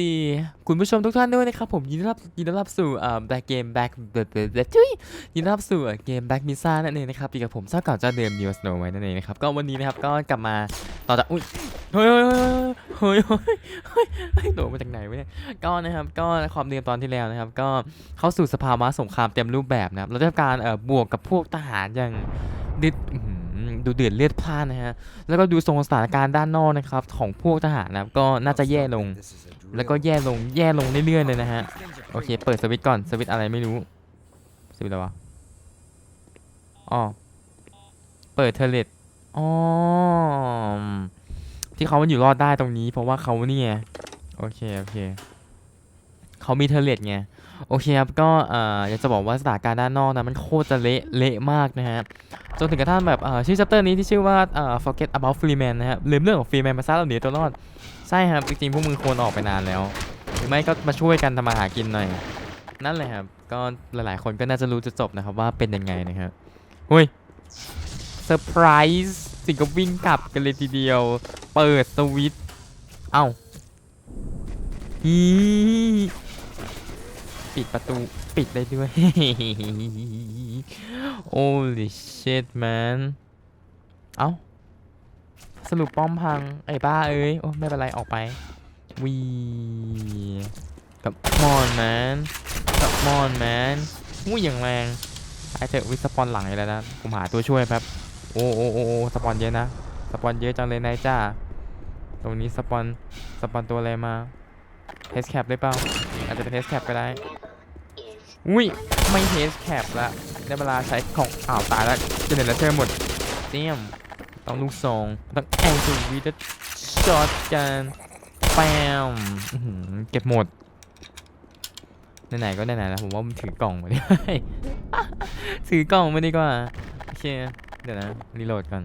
ดีคุณผู้ชมทุกท่านด้วยนะครับผมยินดีรับยินดีรับสู่อ่าแบ็กเกมแบ็กเบเบเบทุยยินดีรับสู่เกมแบ็กมิซ่านั่นเองนะครับอยู่กับผมเจ้าเก่าเจ้าเดิมนิวสโนไว้นั่นเองนะครับก็วันนี้นะครับก็กลับมาต่อจากอุ้ยเฮ้ยเฮ้ยเฮ้ยเฮ้ยเฮ้ยเฮ้ยโดดมาจากไหนวะเนี่ยก็นะครับก็ความเดิมตอนที่แล้วนะครับ ก็เข้าสู่สภาวะสงครามเต็มรูปแบบนะครับเราได้ทำการเอ่อบวกกับพวกทหารอย่างดิด ดูเดือดเลือดพล่านนะฮะ แล้วก็ดูทรงสถานการณ์ด้านนอกนะครับ ของพวกทหารนะครับก็น่าจะแย่ลง แล้วก็แย่ลงแย่ลงเรื่อยๆเลยนะฮะ โอเค เปิดสวิตช์ก่อนสวิตช์อะไรไม่รู้สวิตช์อะไรวะอ๋อเปิดเทเลตอ๋อที่เขามันอยู่รอดได้ตรงนี้ เพราะว่าเขาเนี่ยโอเค โอเค เขามีเทเลตไงโอเคครับก็ออยากจะบอกว่าสถานการณ์ด้านนอกนะมันโคตรจะเละเละมากนะฮะจนถึงกระทั่งแบบเอ่อชื่อ chapter นี้ที่ชื่อว่า forget about Freeman นะครับลืมเรื่องของ Freeman มาซะเราหนีตัวรอดใช่ครับจริงๆพวกมึงควรออกไปนานแล้ว หรือไม่ก็มาช่วยกันทำมาหากินหน่อย นั่นแหละครับก็หลายๆคนก็น่าจะรู้จะจบนะครับว่าเป็นยังไงนะครับหุ้ยเซอร์ไพรส์สิงก็วิ่งกลับกันเลยทีเดียว เปิดสวิตเอ้าฮี ปิดประตูปิดได้ด้วย Holy shit man เอ้า สรุปป้อมพัง ไอ้บ้าเอ้ย โอ้ไม่เป็นไร ออกไป วีกับมอนแมนกับมอนแมนอู้อย่างแรงไอเถอะวิสปอนหลังอีกแล้วนะ ผมหาตัวช่วยแป๊บ โอ้โอ้โอ้โอสปอนเยอะนะ สปอนเยอะจังเลยนายจ้า ตรงนี้สปอน สปอนตัวอะไรมาเทสแคปได้เปล่า อาจจะเป็นเทสแคปก็ได้ อุ้ยไม่เทสแคปละได้เวลาใช้ของอ้าวตายแล้วเจเนเรเตอร์หมดเตี้ยมต้องลูกซองต้องแองทูวีดช็อตกันแปมเก็บหมดไหนๆก็ไหนๆแล้วผมว่ามันถือกล่องมาดิถือกล่องมาดีกว่าโอเคเดี๋ยวนะรีโหลดก่อน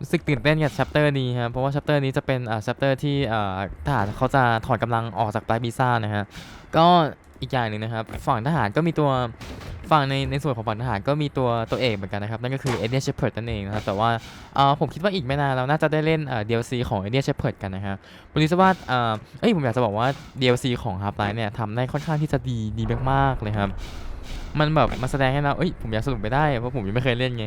รู้สึกตื่นเต้นกับชัปเตอร์นี้ครับเพราะว่าชัปเตอร์นี้จะเป็นอ่าชัปเตอร์ที่อ่าทหารเขาจะถอดกำลังออกจากไบบีซ่านะฮะก็อีกอย่างหนึ่งนะครับ ฝั่งทหารก็มีตัวฝั่งในในส่วนของฝั่งทหารก็มีตัวตัวเอกเหมือนกันนะครับ นั่นก็คือเอเดียเชพเพิร์ดนั่นเองนะครับ แต่ว่าผมคิดว่าอีกไม่นานเราน่าจะได้เล่นเอ่อ DLC ของเอเดียเชพเพิร์ดกันนะฮะบริษัทว่าเอ่อเอ้ยผมอยากจะบอกว่า DLC ของ Half-Life เนี่ยทำได้ค่อนข้างที่จะดีดีมากๆเลยครับ มันแบบมาแสดงให้เราเอ้ยผมอยากสรุปไปได้เพราะผมยังไม่เคยเล่นไง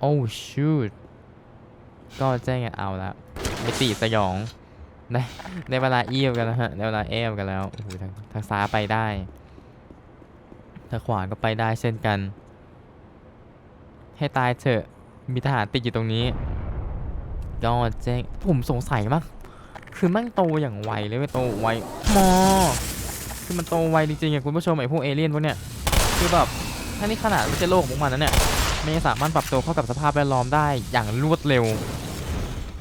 โอ้ชูดก็แจ้งเอาละมิติสยองได้ได้เวลาเอียวกันแล้วฮะได้เวลาเอฟกันแล้วโอ้โหทางทางซ้ายไปได้ถ้าขวาก็ไปได้เช่นกัน ให้ตายเถอะมีทหารติดอยู่ตรงนี้ก็แจ้งผมสงสัยมาก คือมันโตอย่างไวเลยเว้ยโตไวมอคือมันโตไวจริงๆอะคุณผู้ชมไอ้พวกเอเลี่ยนพวกเนี้ยคือแบบถ้านี่ขนาดไม่ใช่โลกของมันนะเนี่ย ไม่สามารถปรับตัวเข้ากับสภาพแวดล้อมได้อย่างรวดเร็ว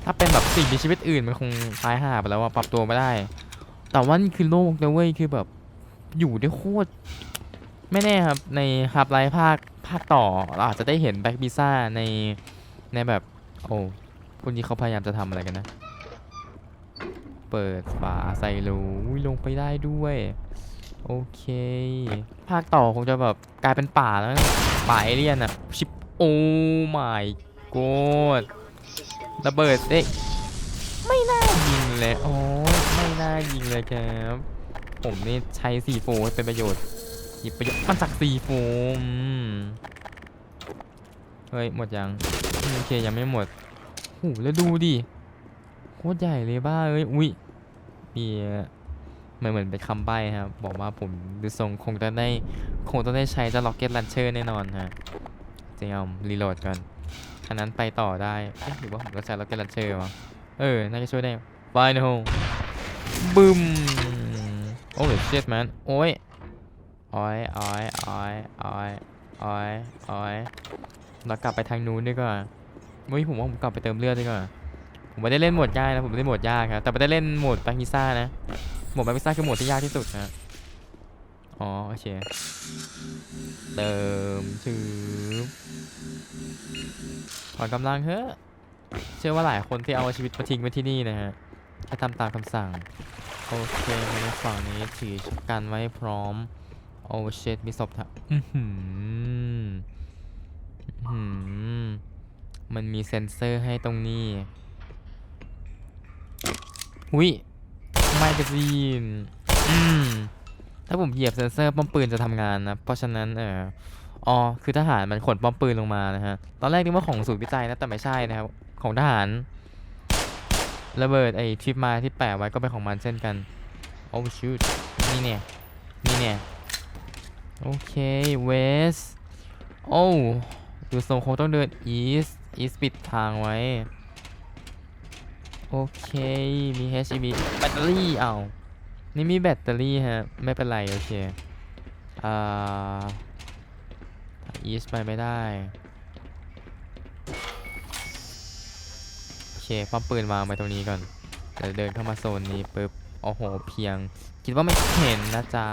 ถ้าเป็นแบบสิ่งมีชีวิตอื่นมันคงตายห่าไปแล้วว่าปรับตัวไม่ได้ แต่ว่านี่คือโลกนะเว้ยคือแบบอยู่ได้โคตรไม่แน่ครับในฮับไลฟ์ภาคภาคต่อเราอาจจะได้เห็นแบ็กบิซ่าในในแบบโอ้คนนี้เขาพยายามจะทำอะไรกันนะ เปิดฝาใส่รูลงไปได้ด้วย โอเค ภาคต่อคงจะแบบกลายเป็นป่าแล้วป่าเอเลี่ยนอะชิป โอ้ my god ระเบิดเด็กไม่น่ายิงเลยโอ้ยไม่น่ายิงเลยครับ ผมนี่ใช้ซีโฟเป็นประโยชน์หยิบประโยชน์มาจากซีโฟมเฮ้ย หมดยัง โอเค ยังไม่หมดโหแล้วดูดิ โคตรใหญ่เลยบ้าเอ้ย อุ้ยมีมือนเหมือนเป็นคำใบ้ครับ บอกว่าผมดูทรงคงจะได้ คงต้องได้ใช้จะล็อกเก็ตลันเชอร์แน่นอนฮะ เจมรีโหลดก่อนอันนั้นไปต่อได้เอ๊ะหรือว่าผมต้องใช้ล็อกเก็ตลันเชอร์วะเออ น่าจะช่วยได้ไฟน l บึ้มโอ้ยเช็ดแมนโอ้ยอ้อยอ้อยอ้อยอ้อยอ้อยอ้อยเรากลับไปทางนู้นดีกว่าเฮ้ยผมว่าผมกลับไปเติมเลือดดีกว่าผมไม่ได้เล่นโหมดง่ายนะผมเล่นโหมดยากครับแต่ไม่ได้เล่นโหมดแบงพิซ่านะโหมดแบงพิซ่าคือโหมดที่ยากที่สุดนะ อ๋อโอเค เติมชืบถอนกำลังเฮ้อเชื่อว่าหลายคนที่เอาชีวิตมาทิ้งไว้ที่นี่นะฮะให้ทำตามคำสั่ง โอเคในฝั่งนี้ถือกันไว้พร้อม โอ้เชดมีศพทะอื้อหืออื้อหือมันมีเซ็นเซอร์ให้ตรงนี้หุยไมกาซีนอืม ถ้าผมเหยียบเซนเซอร์ป้อมปืนจะทำงานนะ เพราะฉะนั้นเอออ๋อคือทหารมันขนป้อมปืนลงมานะฮะ ตอนแรกนึกว่าของศูนย์วิจัยนะ แต่ไม่ใช่นะครับ ของทหารระเบิดไอ้ทิปมาที่แปะไว้ก็เป็นของมันเช่นกัน โอ้ชูดนี่เนี่ย นี่เนี่ย โอเค เวส โอ้ดูทรงคงต้องเดินอีสอีสปิดทางไว้ โอเค มี HEV แบตเตอรี่เอาว นี่มีแบตเตอรี่ฮะ ไม่เป็นไรโอเคอ่าอีสไปไม่ได้โอเคป้อมปืนวางไว้ตรงนี้ก่อนเดี๋ยวเดินเข้ามาโซนนี้ปุ๊บโอ้โหเพียง คิดว่าไม่เห็นนะจ๊ะ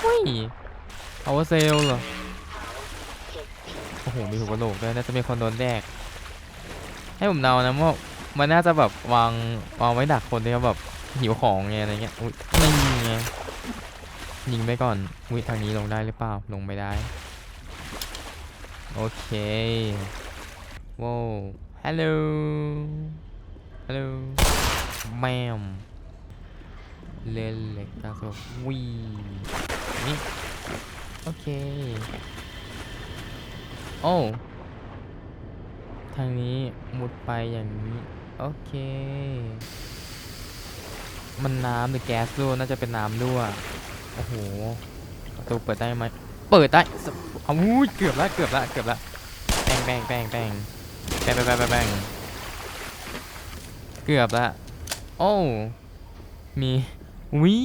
เฮ้ยเอาเซลเหรอโอ้โหมีหัวกระโหลกด้วยน่าจะมีคนโดนแดก ให้ผมเดานะว่ามันน่าจะแบบวางวางไว้ดักคนที่เขาแบบ หิวของไงอะไรเงี้ยอุ้ยไม่ไงยิงไปก่อนอุ้ยทางนี้ลงได้หรือเปล่าลงไม่ได้ โอเคว้าวฮัลโหลฮัลโหลแมมเล่นเล็กกาสวีนี่โอเคโอ้ทางนี้มุดไปอย่างนี้ โอเค มันน้ำหรือแก๊สรั่วน่าจะเป็นน้ำรั่วโอ้โหประตูเปิดได้ไหมเปิดได้เอาอุ้ยเกือบแล้วเกือบแล้วเกือบแล้วแป้งแป้งแป้งแป้งแป้งแป้งแป้งแป้งเกือบล้วโอ้มีวิ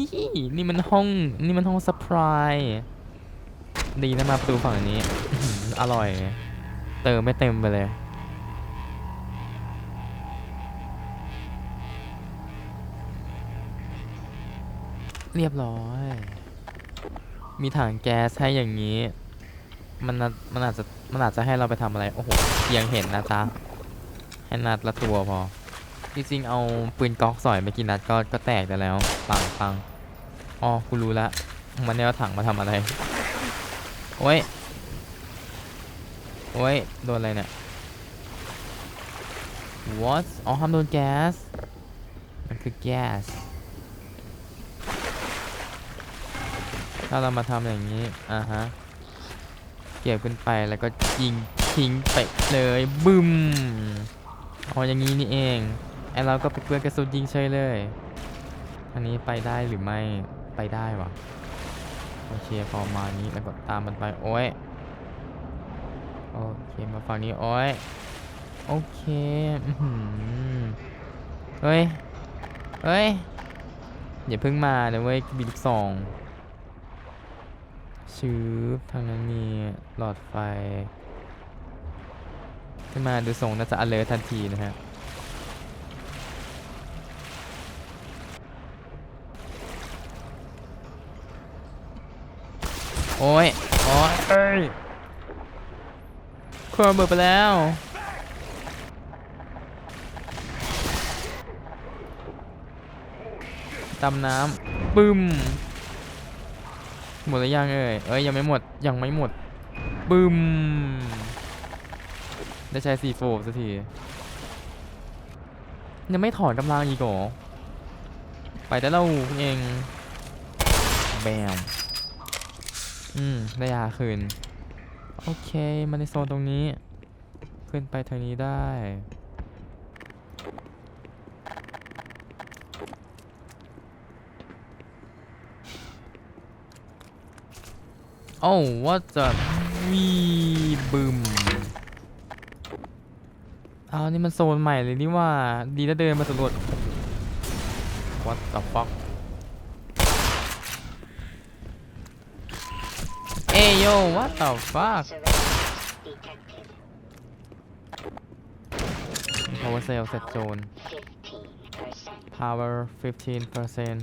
นี่มันห้องนี่มันห้องสปายดีนะมาประตูฝั่งนี้อื้อหืออร่อย เติมไม่เต็มไปเลย เรียบร้อย มีถังแก๊สให้อย่างนี้ มันน่ะมันอาจจะมันอาจจะให้เราไปทำอะไร โอ้โหเพียงเห็นนะจ๊ะให้นัดละตัวพอ จริงๆเอาปืนก๊อกสอยไปกี่นัดก็ก็แตกได้แล้วปังปังอ๋อกูรู้ละมันเนี่ยเอาถังมาทำอะไร โอ้ย โอ้ย โดนอะไรเนี่ย what อ๋อห้ามโดนแก๊ส มันคือแก๊ส ถ้าเรามาทำอย่างนี้อ่าฮะเก็บขึ้นไปแล้วก็ยิงทิ้งไปเลยบึ้มอ๋ออย่างนี้นี่เองไอเราก็ไปเพื่อนกระสุนยิงเฉยเลย อันนี้ไปได้หรือไม่ไปได้วะโอเคพอมานี้แล้วก็ตามมันไปโอ้ยโอเคมาฝั่งนี้โอ้ยโอเคเฮ้ยเฮ้ยอย่าเพิ่งมานะเว้ยบินสอง ชืบทางนั้นมีหลอดไฟ ขึ้นมาดูทรงน่าจะ alert ทันทีนะฮะโอ้ย โอ้ยเอ้ยเครื่องเบิดไปแล้วตำน้ำปึ้ม หมดหรือยังเอ่ยเอ้ยยังไม่หมดยังไม่หมดบึมได้ใช้ซีโฟสักทียังไม่ถอนกำลังอีกหรอไปได้แล้วคุณเองแบมอืมได้ยาคืน โอเคมาในโซนตรงนี้ ขึ้นไปทางนี้ได้ โอ้ว่าจะวีบึมเอานี่มันโซนใหม่เลยนี่ว่า ดีแล้วเดินมาสำรวจ What the fuck เอโย what the fuck โอเค power cell เสร็จโจน power 15%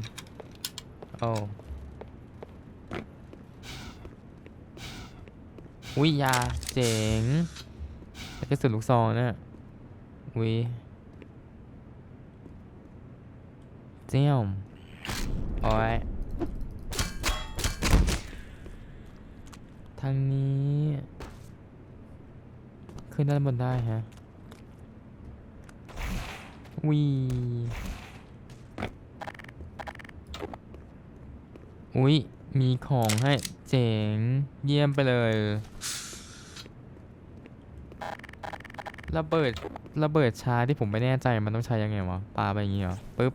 โอ้วิยาเจ๋งแล้วก็สุดลูกซองนี่ยวิเจียมโอ้ยทางนี้ ขึ้นด้านบนได้ฮะวีอุ๊ยมีของให้เจ๋ง เยี่ยมไปเลย ระเบิดระเบิดชาที่ผมไม่แน่ใจมันต้องใช้ยังไงวะปาไปอย่างงี้เหรอปึ๊บ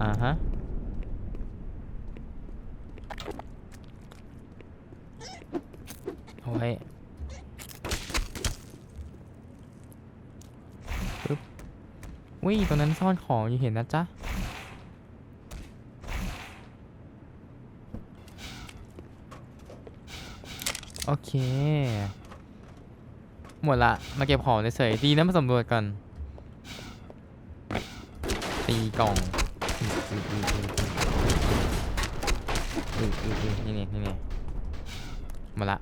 อ่าฮะเอาไว้ปึ๊บวิตรงนั้นซ่อนของอยู่เห็นนะจ๊ะโอเค หมดละ มาเก็บของเฉยๆดีนะมาสำรวจกันตีกล่องนี่นี่นี่นี่หมดละ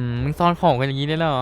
มมึงซ่อนของกันอย่างนี้ได้เหรอ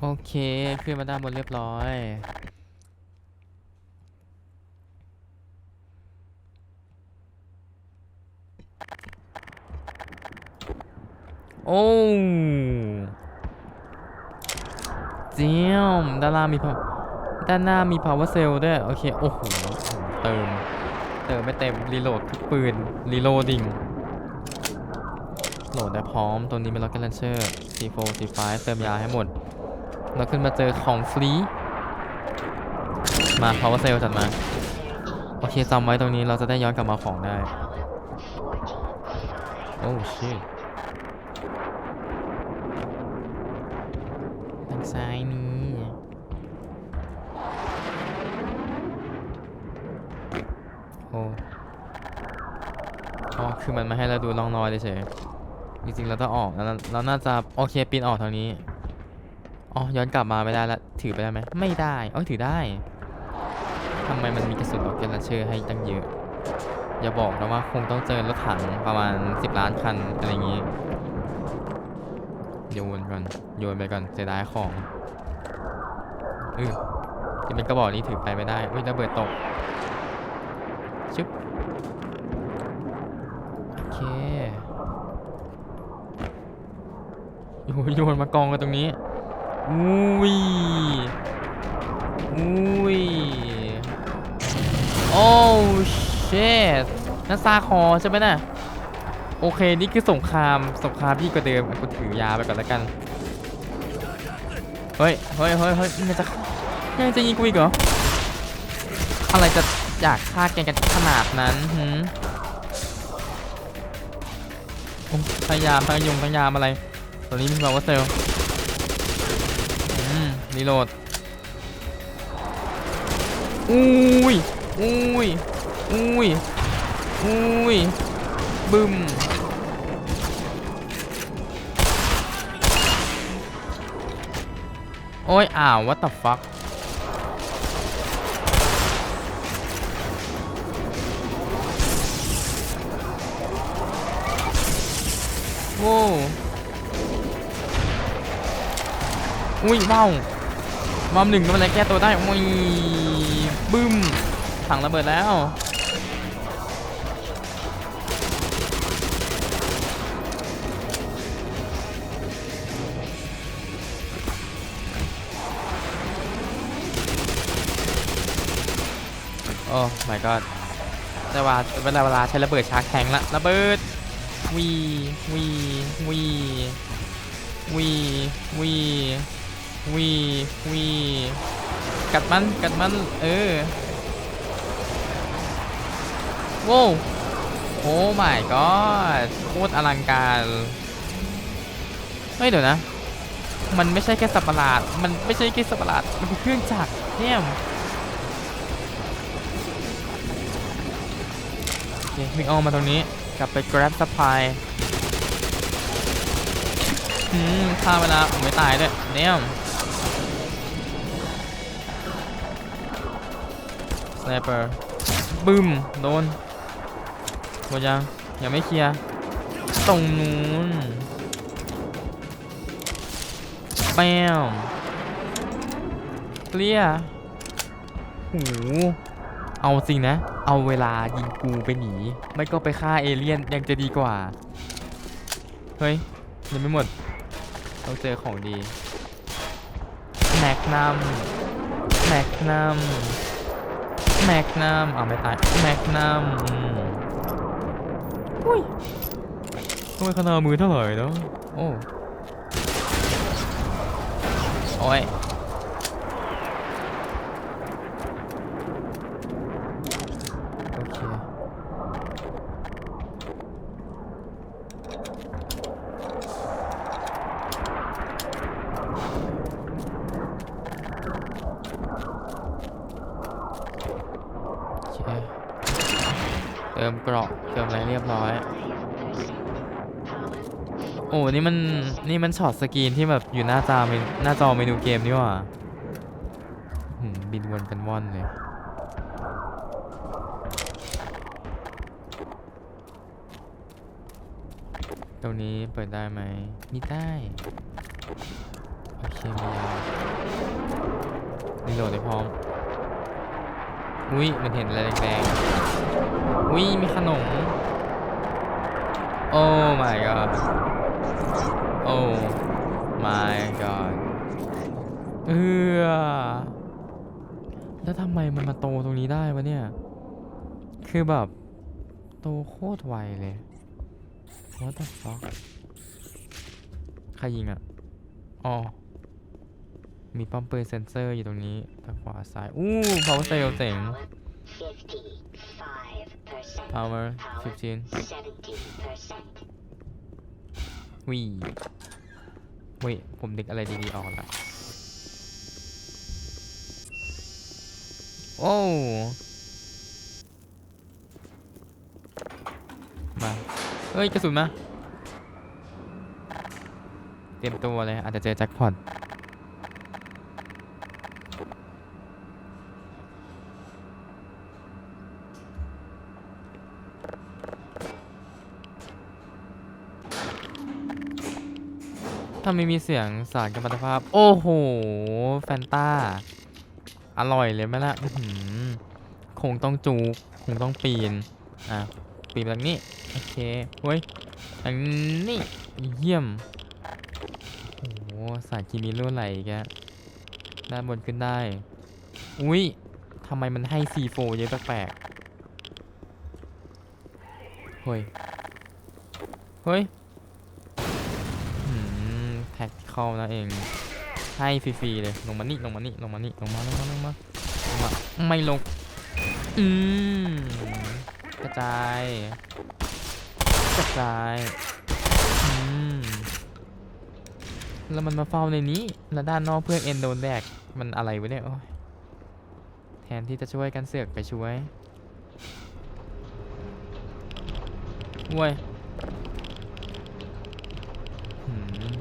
โอเคขึ้นมาด้านบนเรียบร้อยโอ้เจียมด้านล่างมีด้านหน้ามี power cell ด้วย โอเค โอ้โห เติม เติมไม่เต็ม รีโหลดทุกปืน รีโหลดดิงโหลดได้พร้อมตัวนี้เป็น rocket launcher C4 C5 เติมยาให้หมด เราขึ้นมาเจอของฟรี มา power cell จัดมา โอเคจำไว้ตรงนี้เราจะได้ย้อนกลับมาของได้ โอ้ shit ทางซ้ายนี้โอ้อ๋อคือมันมาให้เราดูร่องรอยเฉยจริงๆเราต้องออกแล้วเราเราน่าจะโอเคปีนออกทางนี้ อ๋อย้อนกลับมาไม่ได้ละถือไปได้ไหมไม่ได้เอ้ยถือได้ทำไมมันมีกระสุนล็อกเก็ตลันเชอร์ให้ตั้งเยอะ อย่าบอกนะว่าคงต้องเจอรถถังประมาณ 10 ล้านคันอะไรอย่างงี้โยนก่อนโยนไปก่อนเสียดายของอือที่เป็นกระบอกนี้ถือไปไม่ได้อุ้ยระเบิดตกชึบโอเคโยนมากองกันตรงนี้ อุ้ยอุ้ยโอ้เชดนั่นซาคอใช่ไหมน่ะโอเค นี่คือสงครามสงครามที่กว่าเดิมกูถือยาไปก่อนแล้วกันเฮ้ยเฮ้ยเฮ้ยเฮ้ยมันจะยังจะยิงกูอีกเหรออะไรจะอยากฆ่าแกกันขนาดนั้นหืมพยายามพยายามพยายามอะไรตอนนี้มีบอกว่าเซล รีโหลดอุ้ยอุ้ยอุ้ยอุ้ยบึมโอ้ยอ้าว what the fuck โว้วอุ้ยว้าว วามหนึ่งกำลังแก้ตัวได้โอ้ยบึ้มถังระเบิดแล้วโอ้ my god แต่ว่าเวลาเวลาใช้ระเบิดชาร์จแข็งละระเบิดวีวีวีวีวี วีวีกัดมันกัดมัน เออโว้วโอ้ my god โคตรอลังการเฮ้ยเดี๋ยวนะ มันไม่ใช่แค่สัตว์ประหลาด มันไม่ใช่แค่สัตว์ประหลาด มันเป็นเครื่องจักรเนี่ยวิ่งออกมาตรงนี้ กลับไป grab supply อืมฆ่าเวลาผมไม่ตายด้วยเนี่ย ไนเปอร์บึ้มโดนหมดยังยังไม่เคลียร์ตรงนู้นแปมเคลียร์หูเอาจริงนะ เอาเวลายิงกูไปหนี ไม่ก็ไปฆ่าเอเลี่ยนยังจะดีกว่า เฮ้ย ยังไม่หมดต้องเจอของดีแมกนัมแมกนัม แมกนัมอ้าวไม่ตายแมกนัมอืมอุ้ยทำไมขนาดมือเท่าไหร่เนาะโอ้โอ้ย โอเค โอเค เติ มเกราะเติมอะไรเรียบร้อย โอ้นี่มันนี่มันช็อตสกรีนที่แบบอยู่หน้าจอเมนหน้าจอเมนูเกมนี่หว่าหืมบินวนเป็นว่อนเลยตรงนี้เปิดได้ไหมมีได้ โอเคมียารีโหลดได้พร้อม อุ้ยมันเห็นอะไรแดงๆ อุ้ยมีขนม โอ้ my god โอ้ my god เออแล้วทำไมมันมาโตตรงนี้ได้วะเนี่ย คือแบบ โตโคตรไวเลย What the fuck ใครยิงอะ อ๋อ มีป้อมปืนเซนเซอร์อยู่ตรงนี้ทางขวาซ้าย อู้ power cell เจ๋ง power 15วีว้ยผมดึกอะไรดีๆออกละโอ้ มา เฮ้ย กระสุนมา เตรียมตัวเลย อาจจะเจอแจ็คพอต ถ้าไม่มีเสียงสารกัมมันตภาพ โอ้โห แฟนตาอร่อยเลยไหมล่ะคงต้องจูคงต้องปีน อะ ปีนแบบนี้ โอเคเฮ้ยอันนี้เยี่ยม โอ้โหสายเคมีรั่วไหลอีกด้านบนขึ้นได้ อุ้ยทำไมมันให้ C4 เยอะแปลกๆเฮ้ย เฮ้ยอืมแท็ก เข้านะเองให้ฟรีๆเลยลงมานี่ลงมานี่ลงมานี่ลงมาลงมาลงมาลงมาไม่ลงอืมกระจายกระจายอืมแล้วมันมาเฝ้าในนี้แล้วด้านนอกเพื่อนเอ็นโดนแดกมันอะไรวะเนี่ยโอ้ยแทนที่จะช่วยกันเสือกไปช่วยเว้ยหืม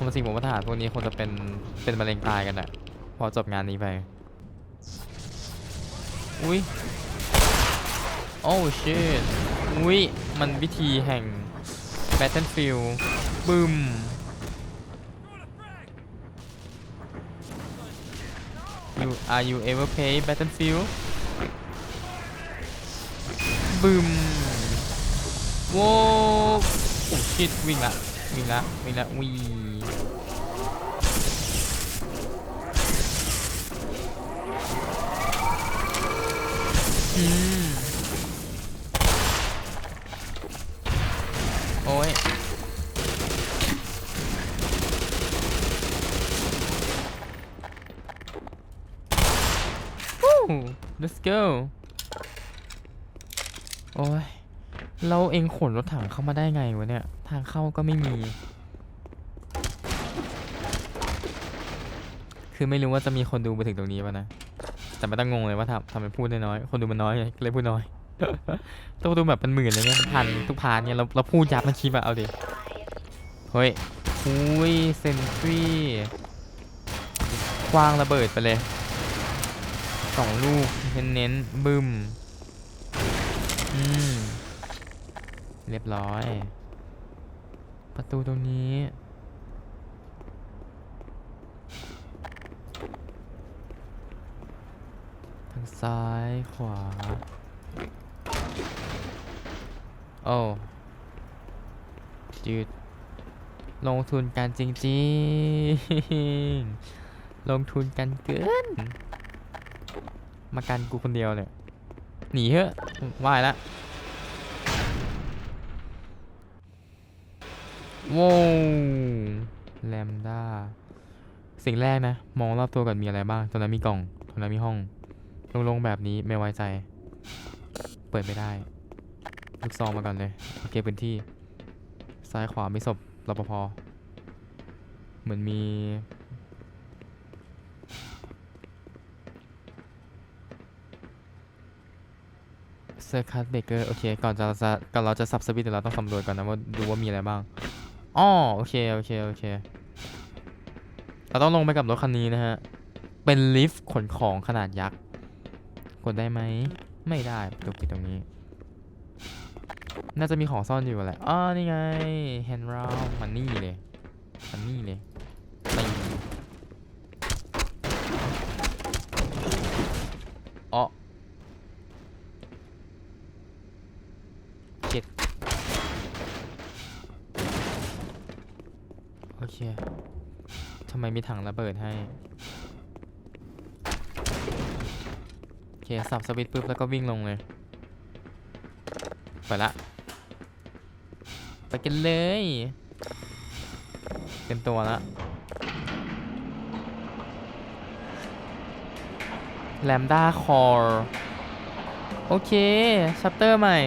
ผมว่าสิ่งผมว่าทหารพวกนี้คงจะเป็นเป็นมะเร็งตายกันอะพอจบงานนี้ไป อุ้ยโอ้ชิตอุ้ยมันวิธีแห่ง Battlefield บึม you are you ever play Battlefield บึมโว้โอ้ชิตวิ่งละวิ่งละวิ่งละวีอืม โอ้ยวู้ let's go โอ้ย เราเองขนรถถังเข้ามาได้ไงวะเนี่ย ทางเข้าก็ไม่มี คือไม่รู้ว่าจะมีคนดูไปถึงตรงนี้ป่ะนะ แต่ไม่ต้องงงเลยว่าทำทำไมพูดน้อยคนดูมันน้อยเลยพูดน้อยต้องดูแบบเป็นหมื่นเลยเนี่ยมันพันทุกพานเนี่ยเราเราพูดยับมันคลิปอะเอาดิเฮ้ยอุ้ยเซนทรีคว้างระเบิดไปเลยสองลูกเน้นเน้นบึมอืมเรียบร้อย ประตูตรงนี้ ทาง ซ้ายขวาโอ้จืดลงทุนกันจริงๆ ลงทุนกันเกิน มากันกูคนเดียวเนี่ยหนีเถอะว่ายละว้าวแลมด้าสิ่งแรกนะ มองรอบตัวก่อนมีอะไรบ้างตรงนั้นมีกล่องตรงนั้นมีห้อง ลงๆแบบนี้ไม่ไว้ใจ เปิดไม่ได้ ลูกซองมาก่อนเลยโอเคพื้นที่ ซ้ายขวามีศพรปภเหมือนมี เซอร์คัสเบเกอร์โอเค ก่อนจะก่อนเราจะสับสวิตช์เดี๋ยวเราต้องสำรวจก่อนนะว่าดูว่ามีอะไรบ้างอ๋อโอเค โอเค โอเค เราต้องลงไปกับรถคันนี้นะฮะ เป็นลิฟต์ขนของขนาดยักษ์ กดได้ไหม ไม่ได้ประตูปิดตรงนี้ น่าจะมีของซ่อนอยู่แหละอ๋อนี่ไงแฮนด์ราวมันนี่เลย มันนี่เลยตีอ๋อเจ็ดโอเคทำไมมีถังระเบิดให้ โอเค สับสวิตช์ปุ๊บแล้วก็วิ่งลงเลย ไปละ ไปกันเลย เต็มตัวละแลมด้าคอร์ โอเค ชัปเตอร์ใหม่